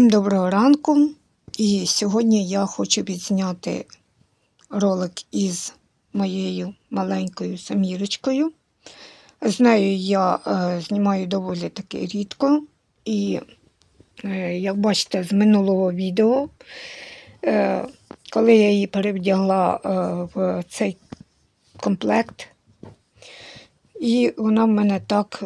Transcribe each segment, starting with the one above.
Всім доброго ранку. І сьогодні я хочу відзняти ролик із моєю маленькою самірочкою. З нею я е, знімаю доволі таки рідко. І, е, як бачите, з минулого відео, е, коли я її перевдягла е, в цей комплект, і вона в мене так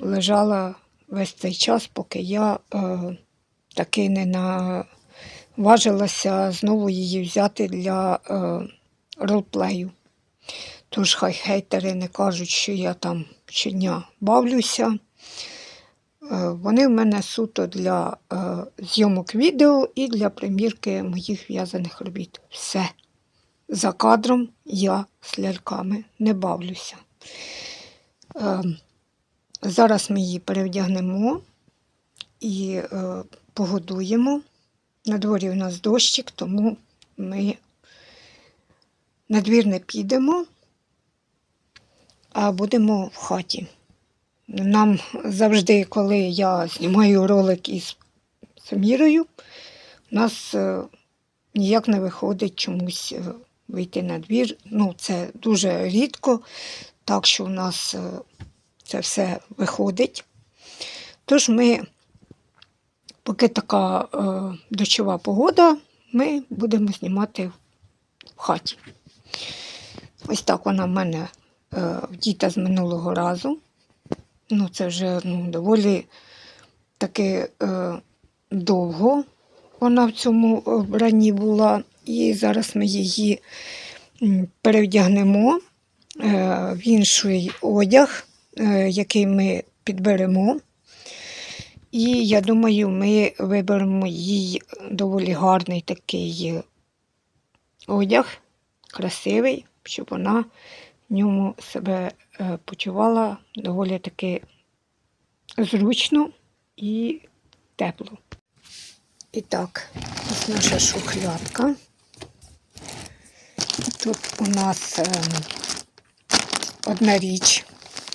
лежала весь цей час, поки я е, таки не наважилася знову її взяти для е, ролплею. Тож хай хейтери не кажуть, що я там щодня бавлюся. Е, Вони в мене суто для е, зйомок відео і для примірки моїх в'язаних робіт. Все. За кадром я з ляльками не бавлюся. Е, Зараз ми її перевдягнемо і е, погодуємо. На дворі у нас дощик, тому ми на двір не підемо, а будемо в хаті. Нам завжди, коли я знімаю ролик із Самірою, у нас е, ніяк не виходить чомусь е, вийти на двір. Ну, це дуже рідко, так що у нас це все виходить. Тож ми, поки така е, дощова погода, ми будемо знімати в хаті. Ось так вона в мене е, вдіта з минулого разу. Ну, це вже ну, доволі таки е, довго вона в цьому вбранні була. І зараз ми її перевдягнемо е, в інший одяг, е, який ми підберемо. І я думаю, ми виберемо їй доволі гарний такий одяг, красивий, щоб вона в ньому себе е, почувала доволі таки зручно і тепло. І так, ось наша шухлядка. Тут у нас е, одна річ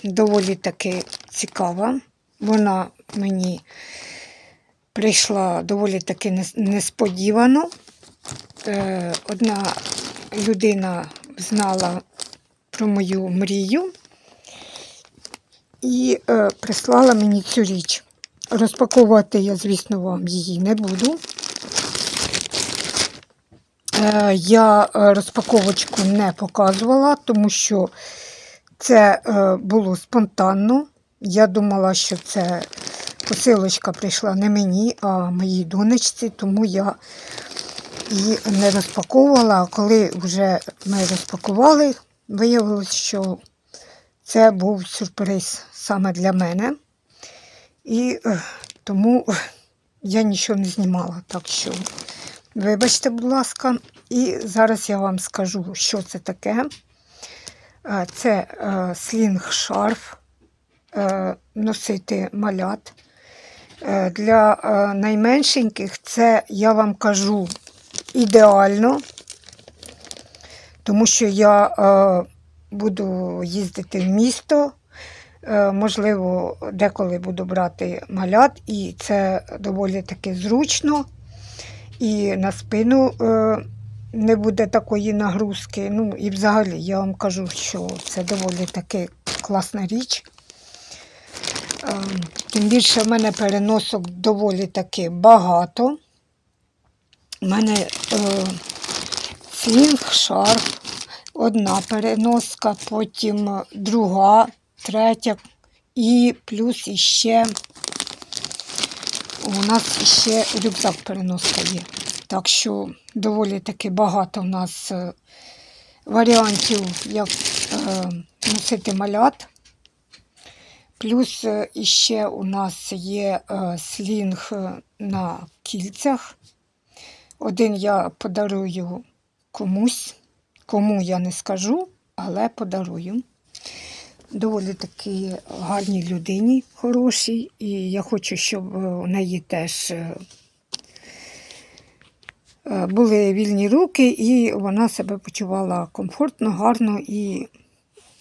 доволі таки цікава. Вона мені прийшла доволі таки несподівано. Е, Одна людина знала про мою мрію і е, прислала мені цю річ. Розпаковувати я, звісно, вам її не буду. Е, Я розпаковочку не показувала, тому що це було спонтанно. Я думала, що це посилочка прийшла не мені, а моїй донечці, тому я її не розпаковувала. А коли вже ми розпакували, виявилось, що це був сюрприз саме для мене. І е, тому я нічого не знімала. Так що, вибачте, будь ласка, і зараз я вам скажу, що це таке. Е, Це е, слінг шарф, носити малят. Е, Для е, найменшеньких це, я вам кажу, ідеально, тому що я е, буду їздити в місто. Можливо, деколи буду брати малят, і це доволі таки зручно. І на спину не буде такої нагрузки. Ну і взагалі я вам кажу, що це доволі таки класна річ. Е, Тим більше в мене переносок доволі таки багато. У мене е, слінг, шарф, одна переноска, потім друга, третя, і плюс іще у нас ще рюкзак переноска є. Так що доволі таки багато у нас е, варіантів, як е, носити малят. Плюс е, іще у нас є е, слінг е, на кільцях. Один я подарую комусь, кому я не скажу, але подарую. Доволі таки гарній людині хорошій, і я хочу, щоб у неї теж були вільні руки, і вона себе почувала комфортно, гарно і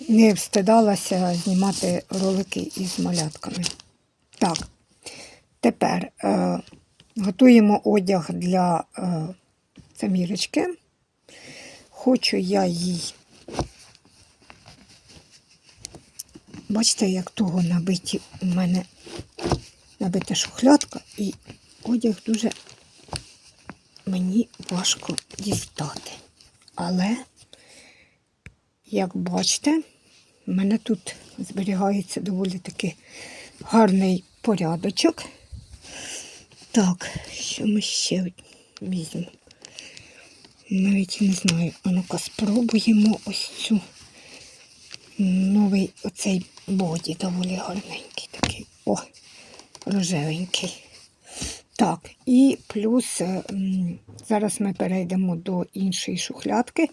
не встидалася знімати ролики із малятками. Так, тепер е, Готуємо одяг для е, Самірочки. Хочу я їй. Бачите, як того набиті у мене набита шухлядка, і одяг дуже мені важко дістати. Але, як бачите, в мене тут зберігається доволі таки гарний порядочок. Так, що ми ще візьмемо? Навіть не знаю. А ну-ка спробуємо ось цю новий оцей боді доволі гарненький такий. О, рожевенький. Так, і плюс е, зараз ми перейдемо до іншої шухлядки,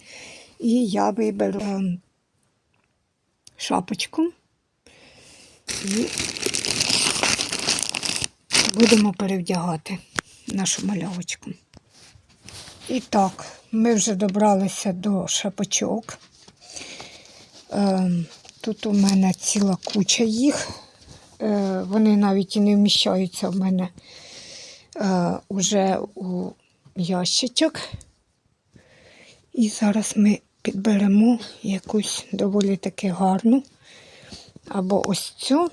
і я виберу е, шапочку і будемо перевдягати нашу малявочку. І так, ми вже добралися до шапочок. Е, Тут у мене ціла куча їх. Е, Вони навіть і не вміщаються в мене е, уже у ящичок. І зараз ми підберемо якусь доволі таки гарну. Або ось цю,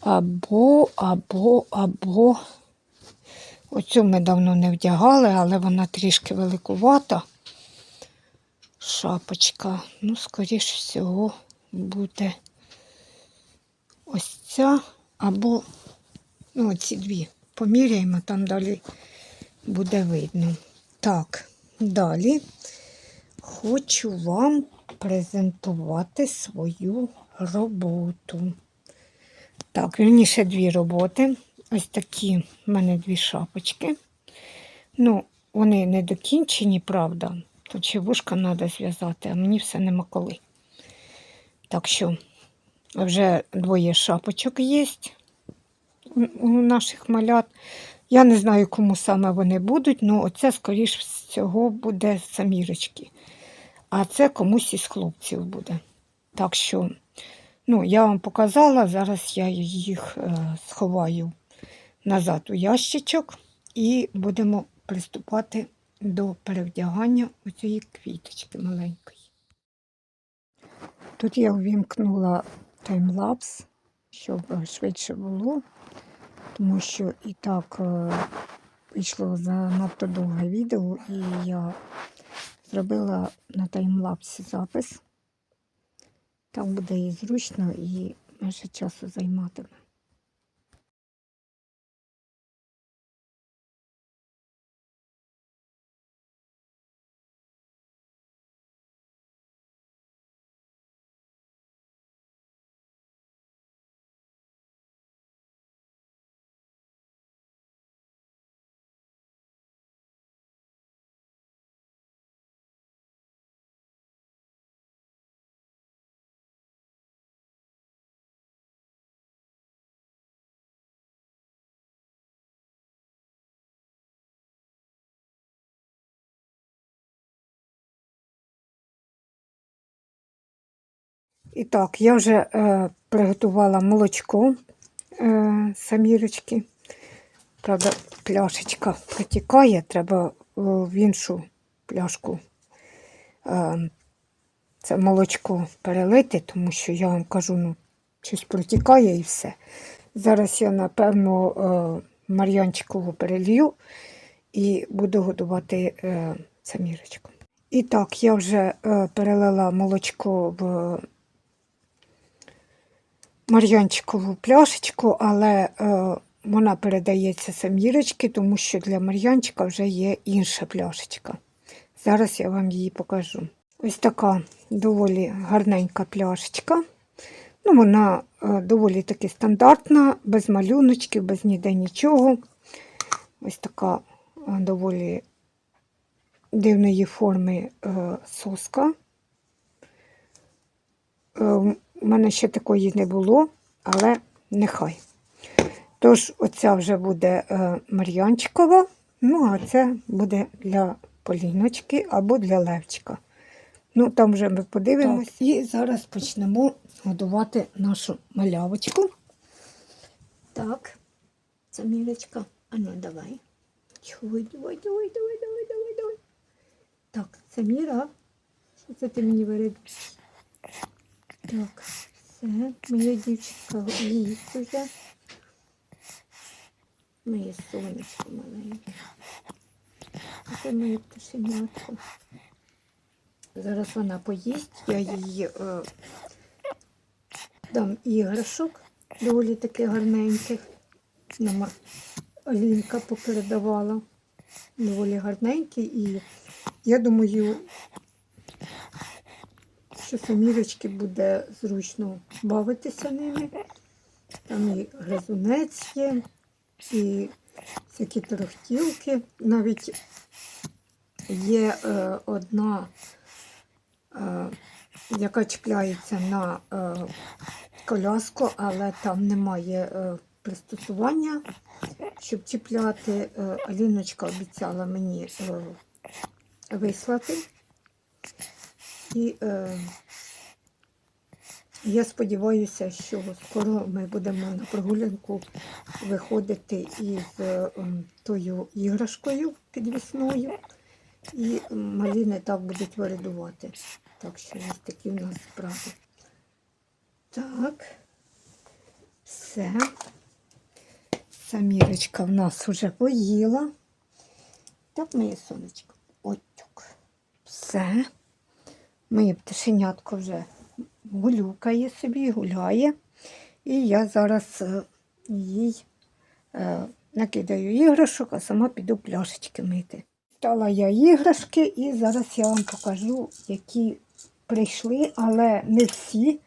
або, або, або. Оцю ми давно не вдягали, але вона трішки великувата. Шапочка. Ну, скоріш всього, буде ось ця, або ну, оці дві. Поміряємо, там далі буде видно. Так, далі хочу вам презентувати свою роботу. Так, вірніше дві роботи. Ось такі в мене дві шапочки. Ну, вони не докінчені, правда. Тут ще вушка треба зв'язати, а мені все нема коли. Так що вже двоє шапочок є у наших малят. Я не знаю, кому саме вони будуть, але оце, скоріш всього, буде самірочки. А це комусь із хлопців буде. Так що, ну, я вам показала, зараз я їх е, сховаю назад у ящичок і будемо приступати до перевдягання оцієї квіточки маленької. Тут я увімкнула таймлапс, щоб швидше було, тому що і так е, вийшло занадто довге відео, і я зробила на таймлапсі запис. Там буде і зручно, і менше часу займатиме. І так, я вже е, приготувала молочко е, самірочки. Правда, пляшечка протікає, треба е, в іншу пляшку е, це молочко перелити, тому що я вам кажу, ну, щось протікає і все. Зараз я, напевно, е, мар'янчикову перелью і буду годувати е, самірочку. І так, я вже е, перелила молочко в мар'янчикову пляшечку, але е, вона передається самірочки, тому що для мар'янчика вже є інша пляшечка. Зараз я вам її покажу. Ось така доволі гарненька пляшечка. Ну, Вона е, доволі таки стандартна, без малюночків, без ніде нічого. Ось така е, доволі дивної форми е, соска. Е, у мене ще такої не було, але нехай. Тож, оця вже буде е, Мар'янчикова, ну, а це буде для Поліночки або для Левчика. Ну, там вже ми подивимось. Так, і зараз почнемо годувати нашу малявочку. Так, це мілечка. А ну давай. Чуй, давай, давай, давай, давай, давай, давай. Так, це Міра. Що це ти мені вирішиш? Так, все, моя дівчинка їсть уже. Моє сонечко маленьке. Це моє пташенятко. Зараз вона поїсть, я їй е, дам іграшок, доволі таки гарненьких. Нам Алінка попередавала. Доволі гарненькі і я думаю, що самірочки буде зручно бавитися ними. Там і гризунець є, і всякі торохтілки. Навіть є е, одна, е, яка чіпляється на е, коляску, але там немає е, пристосування, щоб чіпляти. Е, Аліночка обіцяла мені е, вислати. І е, я сподіваюся, що скоро ми будемо на прогулянку виходити із е, тою іграшкою підвісною. І малі не так будуть вирядувати. Так що ось такі в нас справи. Так, все. Самірочка в нас вже поїла. Так, моє сонечко. Ой, так. Все. Моє пташенятко вже гулюкає собі, гуляє. І я зараз е, їй е, накидаю іграшок, а сама піду пляшечки мити. Стала я іграшки і зараз я вам покажу, які прийшли, але не всі,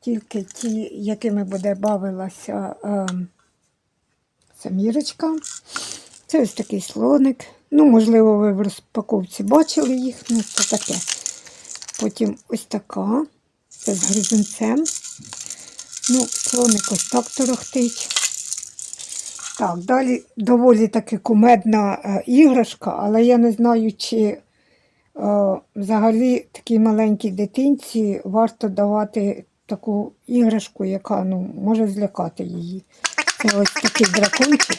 тільки ті, якими буде бавилася е, Самірочка. Це ось такий слоник. Ну, можливо, ви в розпаковці бачили їх, ну це таке. Потім ось така. Це з гризунцем. Ну, слоник ось так торохтить. Так, далі доволі таки кумедна е, іграшка, але я не знаю, чи е, взагалі такій маленькій дитинці варто давати таку іграшку, яка ну, може злякати її. Це ось такий дракончик.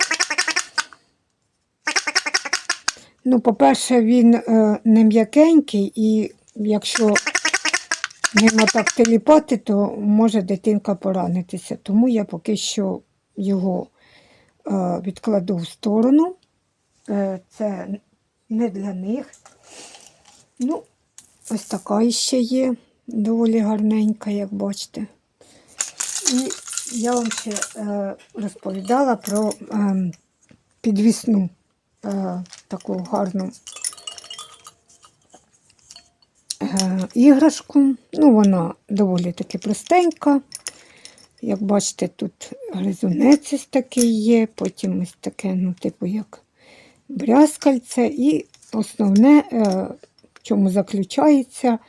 Ну, по-перше, він е, не м'якенький, і якщо нема так теліпати, то може дитинка поранитися. Тому я поки що його е, відкладу в сторону. Е, це не для них. Ну, ось така іще є, доволі гарненька, як бачите. І я вам ще е, розповідала про е, підвісну е, таку гарну іграшку. Ну, вона доволі таки простенька. Як бачите, тут гризунець ось такий є, потім ось таке, ну, типу, як брязкальце. І основне, е, в чому заключається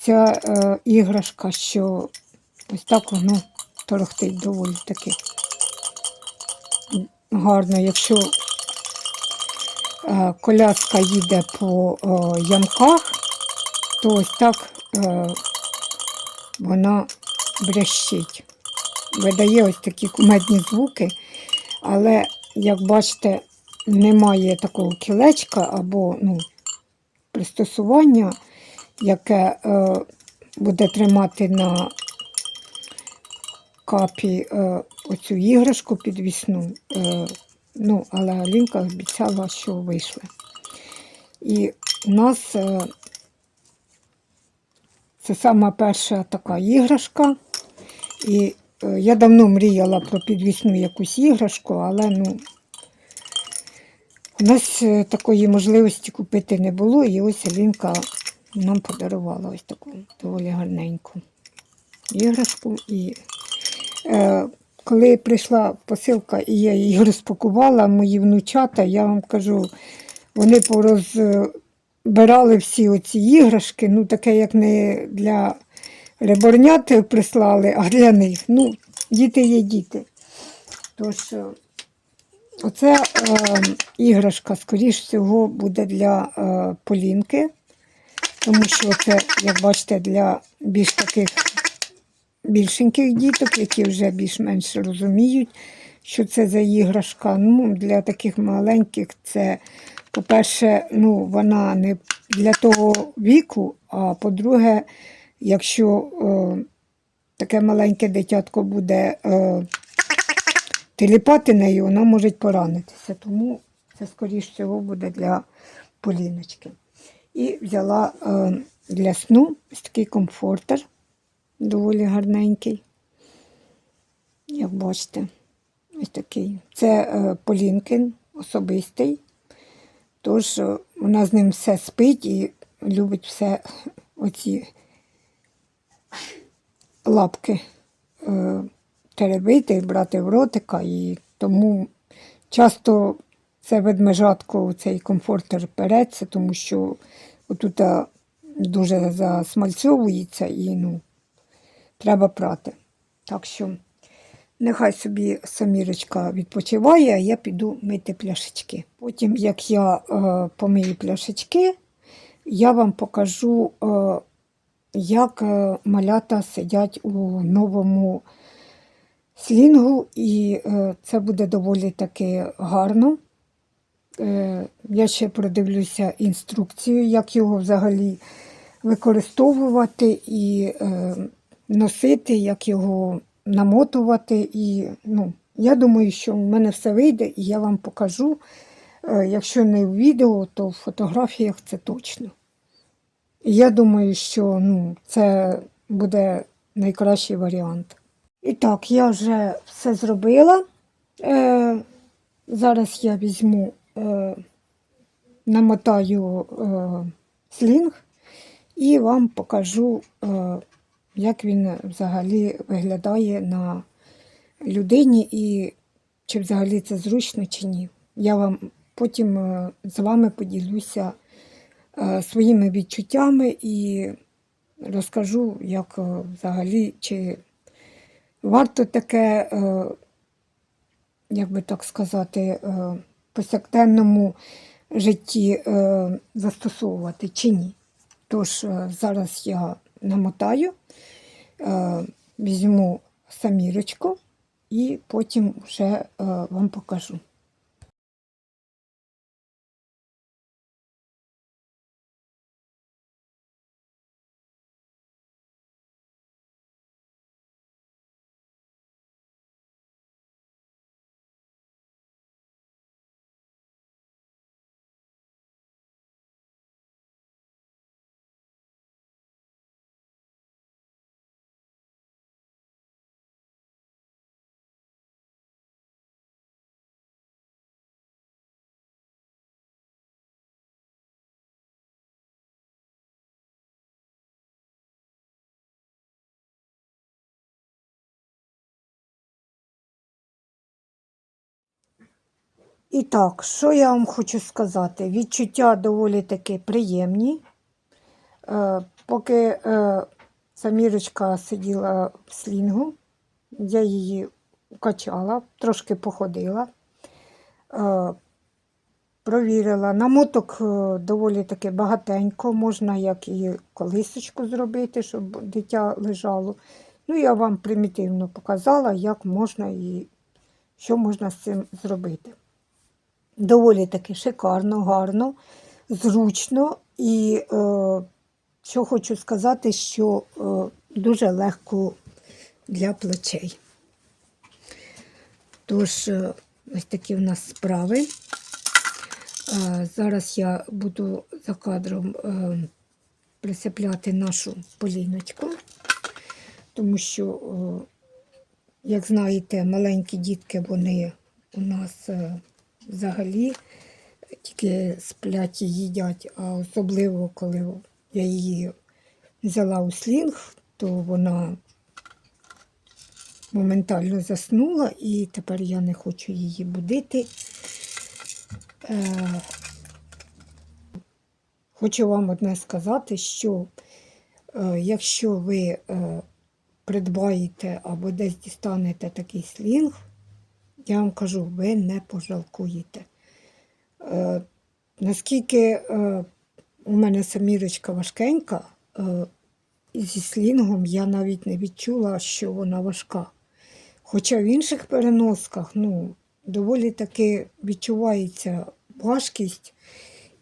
ця е, іграшка, що ось так воно торохтить доволі таки гарно, якщо е, коляска їде по е, ямках, то ось так е, вона брящить. Видає ось такі кумедні звуки, але, як бачите, немає такого кілечка або ну, пристосування, яке е, буде тримати на капі е, оцю іграшку підвісну. Е, ну, але Алінка обіцяла, що вийшли. І у нас е, це сама перша така іграшка. І е, я давно мріяла про підвісну якусь іграшку, але ну, у нас е, такої можливості купити не було. І ось Алінка нам подарувала ось таку доволі гарненьку іграшку. І Е, коли прийшла посилка і я її розпакувала, мої внучата, я вам кажу, вони порозбирали всі оці іграшки, ну таке, як не для реборнят прислали, а для них. Ну, діти є діти. Тож, е, оце е, іграшка, скоріш всього, буде для е, Полінки, тому що це, як бачите, для більш таких більшеньких діток, які вже більш-менш розуміють, що це за іграшка. Ну, для таких маленьких це, по-перше, ну, вона не для того віку, а по-друге, якщо е, таке маленьке дитятко буде е, теліпати нею, вона може поранитися. Тому це, скоріш всього, буде для Поліночки. І взяла е, для сну ось такий комфортер, доволі гарненький. Як бачите, ось такий. Це е, Полінкин особистий. Тож е, вона з ним все спить і любить все оці лапки е, теребити, брати в ротика. І тому часто це ведмежатко, цей комфортер переться, тому що отут дуже засмальцьовується і ну, треба прати. Так що нехай собі самірочка відпочиває, а я піду мити пляшечки. Потім, як я е, помию пляшечки, я вам покажу, е, як е, малята сидять у новому слінгу, і е, це буде доволі таки гарно. Е, Я ще продивлюся інструкцію, як його взагалі використовувати і е, носити, як його намотувати. І, ну, я думаю, що в мене все вийде, і я вам покажу. Е, Якщо не в відео, то в фотографіях це точно. І я думаю, що ну, це буде найкращий варіант. І так, я вже все зробила. Е, зараз я візьму, е, намотаю е, слінг і вам покажу, е, як він взагалі виглядає на людині і чи взагалі це зручно чи ні. Я вам потім е, з вами поділюся е, своїми відчуттями і розкажу, як е, взагалі, чи варто таке, як би так сказати, повсякденному житті застосовувати чи ні. Тож зараз я намотаю, е, візьму самірочку і потім вже е, вам покажу. І так, що я вам хочу сказати? Відчуття доволі таки приємні. Е, поки е, Самірочка сиділа в слінгу, я її качала, трошки походила, е, провірила. Намоток е, доволі таки багатенько, можна як і колисочку зробити, щоб дитя лежало. Ну, я вам примітивно показала, як можна і що можна з цим зробити доволі таки шикарно, гарно, зручно і е, що хочу сказати, що е, дуже легко для плечей. Тож, е, ось такі в нас справи. Е, зараз я буду за кадром е, присипляти нашу поліночку, тому що, е, як знаєте, маленькі дітки, вони у нас е, взагалі тільки сплять і їдять, а особливо, коли я її взяла у слінг, то вона моментально заснула, і тепер я не хочу її будити. Е, Хочу вам одне сказати, що е, якщо ви е, придбаєте або десь дістанете такий слінг, я вам кажу, ви не пожалкуєте. Е, наскільки е, у мене самірочка важкенька, е, зі слінгом я навіть не відчула, що вона важка. Хоча в інших переносках ну, доволі таки відчувається важкість,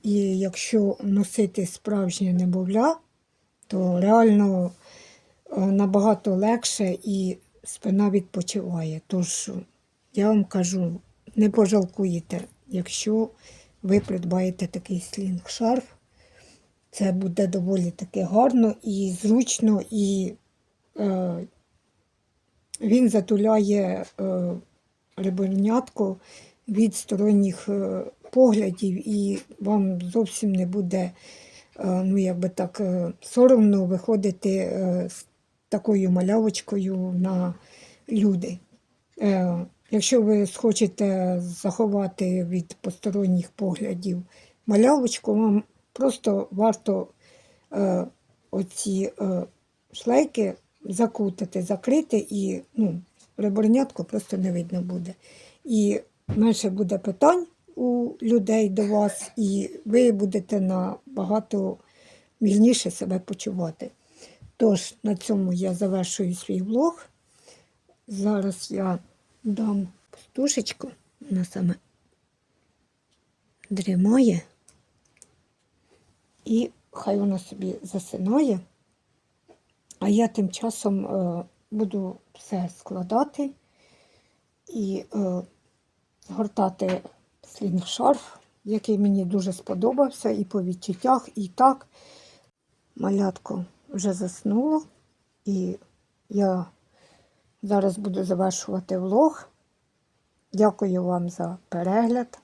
і якщо носити справжнє немовля, то реально набагато легше і спина відпочиває. Тож я вам кажу, не пожалкуєте, якщо ви придбаєте такий слінг-шарф. Це буде доволі таки гарно і зручно, і е, він затуляє е, ребернятко від сторонніх е, поглядів, і вам зовсім не буде, е, ну якби так, е, соромно виходити е, з такою малявочкою на люди. Е, якщо ви схочете заховати від посторонніх поглядів малявочку, вам просто варто е, оці е, шлейки закутати, закрити, і ну, ребернятко просто не видно буде. І менше буде питань у людей до вас, і ви будете набагато вільніше себе почувати. Тож, на цьому я завершую свій влог. Зараз я дам пустушечку, вона саме дрімає. І хай вона собі засинає. А я тим часом е, буду все складати і е, згортати слінг-шарф, який мені дуже сподобався і по відчуттях, і так. Малятко вже заснуло, і я зараз буду завершувати влог. Дякую вам за перегляд,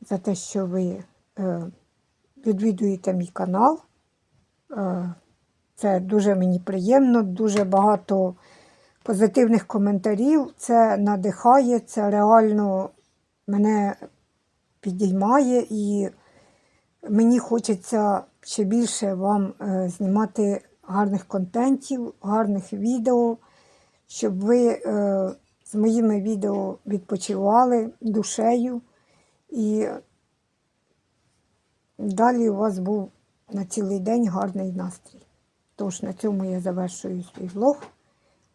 за те, що ви е, відвідуєте мій канал. Е, Це дуже мені приємно, дуже багато позитивних коментарів. Це надихає, це реально мене підіймає і мені хочеться ще більше вам е, знімати гарних контентів, гарних відео, щоб ви е, з моїми відео відпочивали душею і далі у вас був на цілий день гарний настрій. Тож на цьому я завершую свій влог.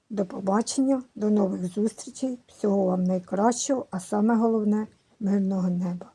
До побачення, до нових зустрічей. Всього вам найкращого, а саме головне мирного неба.